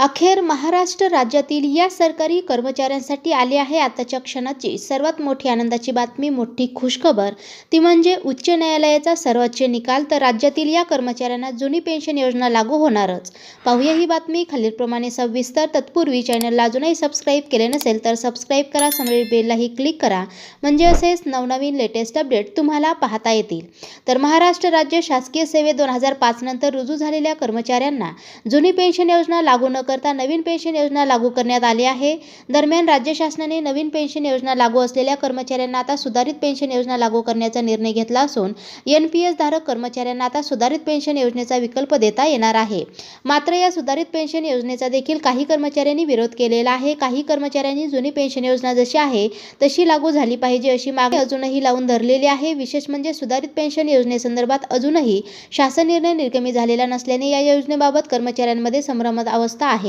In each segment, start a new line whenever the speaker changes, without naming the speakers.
अखेर महाराष्ट्र राज्यातील या सरकारी कर्मचाऱ्यांसाठी आली आहे आताच्या क्षणाची सर्वात मोठी आनंदाची बातमी मोठी खुशखबर. ती म्हणजे उच्च न्यायालयाचा सर्वोच्च निकाल तर राज्यातील या कर्मचाऱ्यांना जुनी पेन्शन योजना लागू होणारच. पाहूया ही बातमी खालीलप्रमाणे सविस्तर. तत्पूर्वी चॅनलला अजूनही सबस्क्राईब केले नसेल तर सबस्क्राईब करा समोरील बेललाही क्लिक करा. म्हणजे असेच नवनवीन लेटेस्ट अपडेट तुम्हाला पाहता येतील. तर महाराष्ट्र राज्य शासकीय सेवे दोन हजार पाच नंतर रुजू झालेल्या कर्मचाऱ्यांना जुनी पेन्शन योजना लागू न करता नवीन पेन्शन योजना लागू करण्यात आली आहे. दरम्यान राज्य शासनाने नवीन पेन्शन योजना लागू असलेल्या कर्मचाऱ्यांना आता सुधारित पेन्शन योजना लागू करण्याचा निर्णय घेतला असून एन पी एस धारक कर्मचाऱ्यांना आता सुधारित पेन्शन योजनेचा विकल्प देता येणार आहे. मात्र या सुधारित पेन्शन योजनेचा देखील काही कर्मचाऱ्यांनी विरोध केलेला आहे. काही कर्मचाऱ्यांनी जुनी पेन्शन योजना जशी आहे तशी लागू झाली पाहिजे अशी मागणी अजूनही लावून धरलेली आहे. विशेष म्हणजे सुधारित पेन्शन योजनेसंदर्भात अजूनही शासन निर्णय निर्गमी झालेला नसल्याने या योजनेबाबत कर्मचाऱ्यांमध्ये संभ्रमात अवस्था आहे.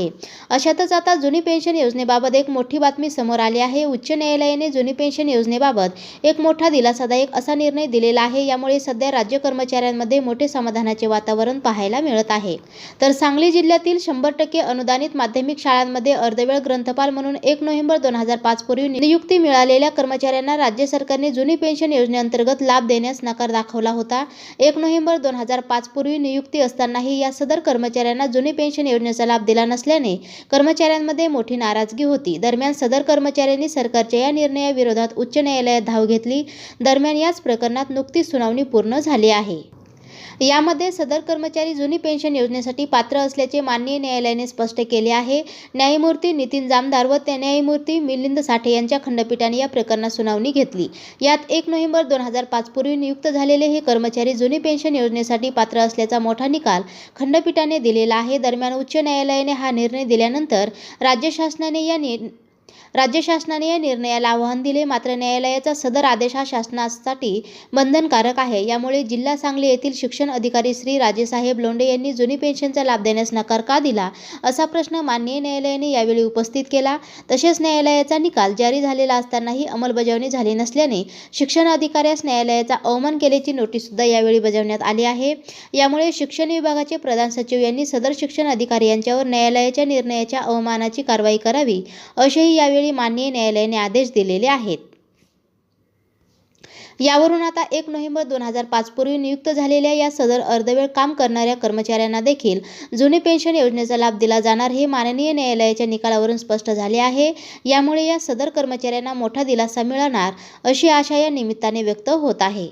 अशातच आता जुनी पेन्शन योजनेबाबत एक मोठी बातमी समोर आली आहे. उच्च न्यायालयाने जुनी पेन्शन योजनेबाबत एक मोठा दिलासादायक असा निर्णय दिलेला आहे. यामुळे सध्या राज्य कर्मचाऱ्यांमध्ये मोठे समाधानाचे वातावरण पाहायला मिळत आहे. तर सांगली जिल्ह्यातील शंभर टक्के अनुदानित माध्यमिक शाळांमध्ये अर्धवेळ ग्रंथपाल म्हणून एक नोव्हेंबर दोन हजार पाच पूर्वी नियुक्ती मिळालेल्या कर्मचाऱ्यांना राज्य सरकारने जुनी पेन्शन योजनेअंतर्गत लाभ देण्यास नकार दाखवला होता. एक नोव्हेंबर दोन हजार पाच पूर्वी नियुक्ती असतानाही या सदर कर्मचाऱ्यांना जुनी पेन्शन योजनेचा लाभ दिला नसल्याने कर्मचाऱ्यांमध्ये मोठी नाराजगी होती. दरम्यान सदर कर्मचाऱ्यांनी सरकारच्या या निर्णयाविरोधात उच्च न्यायालयात धाव घेतली. दरम्यान याच प्रकरणात नुकतीच सुनावणी पूर्ण झाली आहे. यामध्ये सदर कर्मचारी जुनी पेन्शन योजनेसाठी पात्र असल्याचे माननीय न्यायालयाने स्पष्ट केले आहे. न्यायमूर्ती नितीन जामदार व त्या न्यायमूर्ती मिलिंद साठे यांच्या खंडपीठाने या प्रकरणात सुनावणी घेतली. यात एक नोव्हेंबर दोन हजार पाच पूर्वी नियुक्त झालेले हे कर्मचारी जुनी पेन्शन योजनेसाठी पात्र असल्याचा मोठा निकाल खंडपीठाने दिलेला आहे. दरम्यान उच्च न्यायालयाने हा निर्णय दिल्यानंतर राज्य शासनाने या नि राज्य शासनाने या निर्णयाला आव्हान दिले. मात्र न्यायालयाचा सदर आदेश हा शासनासाठी बंधनकारक आहे. यामुळे जिल्हा सांगली येथील शिक्षण अधिकारी श्री राजेसाहेब लोंढे यांनी जुनी पेन्शनचा लाभ देण्यास नकार का दिला? असा प्रश्न माननीय न्यायालयाने यावेळी उपस्थित केला. तसेच न्यायालयाचा निकाल जारी झालेला असतानाही अंमलबजावणी झाली नसल्याने शिक्षण अधिकाऱ्यास न्यायालयाचा अवमान केल्याची नोटीससुद्धा यावेळी बजावण्यात आली आहे. यामुळे शिक्षण विभागाचे प्रधान सचिव यांनी सदर शिक्षण अधिकारी यांच्यावर न्यायालयाच्या निर्णयाच्या अवमानाची कारवाई करावी असेही यावेळी माननीय न्यायालयाने आदेश दिलेले आहेत. यावरून आता एक नोव्हेंबर दोन हजार पाच पूर्वी नियुक्त झालेल्या या सदर अर्धवेळ काम करणाऱ्या कर्मचाऱ्यांना देखील जुनी पेन्शन योजनेचा लाभ दिला जाणार हे माननीय न्यायालयाच्या निकालावरून स्पष्ट झाले आहे. यामुळे या सदर कर्मचाऱ्यांना मोठा दिलासा मिळणार अशी आशा या निमित्ताने व्यक्त होत आहे.